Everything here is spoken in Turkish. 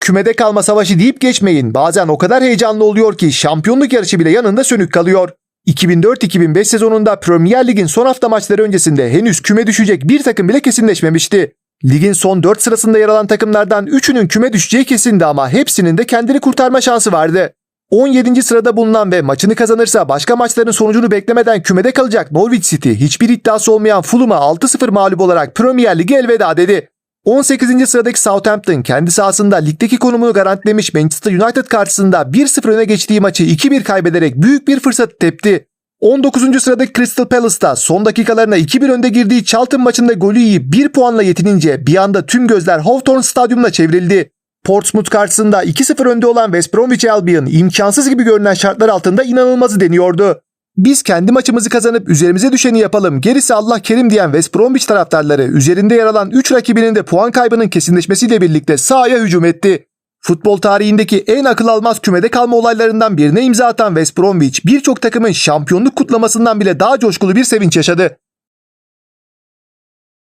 Kümede kalma savaşı deyip geçmeyin. Bazen o kadar heyecanlı oluyor ki şampiyonluk yarışı bile yanında sönük kalıyor. 2004-2005 sezonunda Premier Lig'in son hafta maçları öncesinde henüz küme düşecek bir takım bile kesinleşmemişti. Ligin son 4 sırasında yer alan takımlardan 3'ünün küme düşeceği kesindi ama hepsinin de kendini kurtarma şansı vardı. 17. sırada bulunan ve maçını kazanırsa başka maçların sonucunu beklemeden kümede kalacak Norwich City hiçbir iddiası olmayan Fulham'a 6-0 mağlup olarak Premier Lig'e elveda dedi. 18. sıradaki Southampton kendi sahasında ligdeki konumunu garantilemiş Manchester United karşısında 1-0 öne geçtiği maçı 2-1 kaybederek büyük bir fırsat tepti. 19. sıradaki Crystal Palace'da son dakikalarına 2-1 önde girdiği Charlton maçında golü yiyip 1 puanla yetinince bir anda tüm gözler Hawthorne Stadyumuna çevrildi. Portsmouth karşısında 2-0 önde olan West Bromwich Albion imkansız gibi görünen şartlar altında inanılmazı deniyordu. Biz kendi maçımızı kazanıp üzerimize düşeni yapalım gerisi Allah kerim diyen West Bromwich taraftarları üzerinde yer alan 3 rakibinin de puan kaybının kesinleşmesiyle birlikte sahaya hücum etti. Futbol tarihindeki en akıl almaz kümede kalma olaylarından birine imza atan West Bromwich birçok takımın şampiyonluk kutlamasından bile daha coşkulu bir sevinç yaşadı.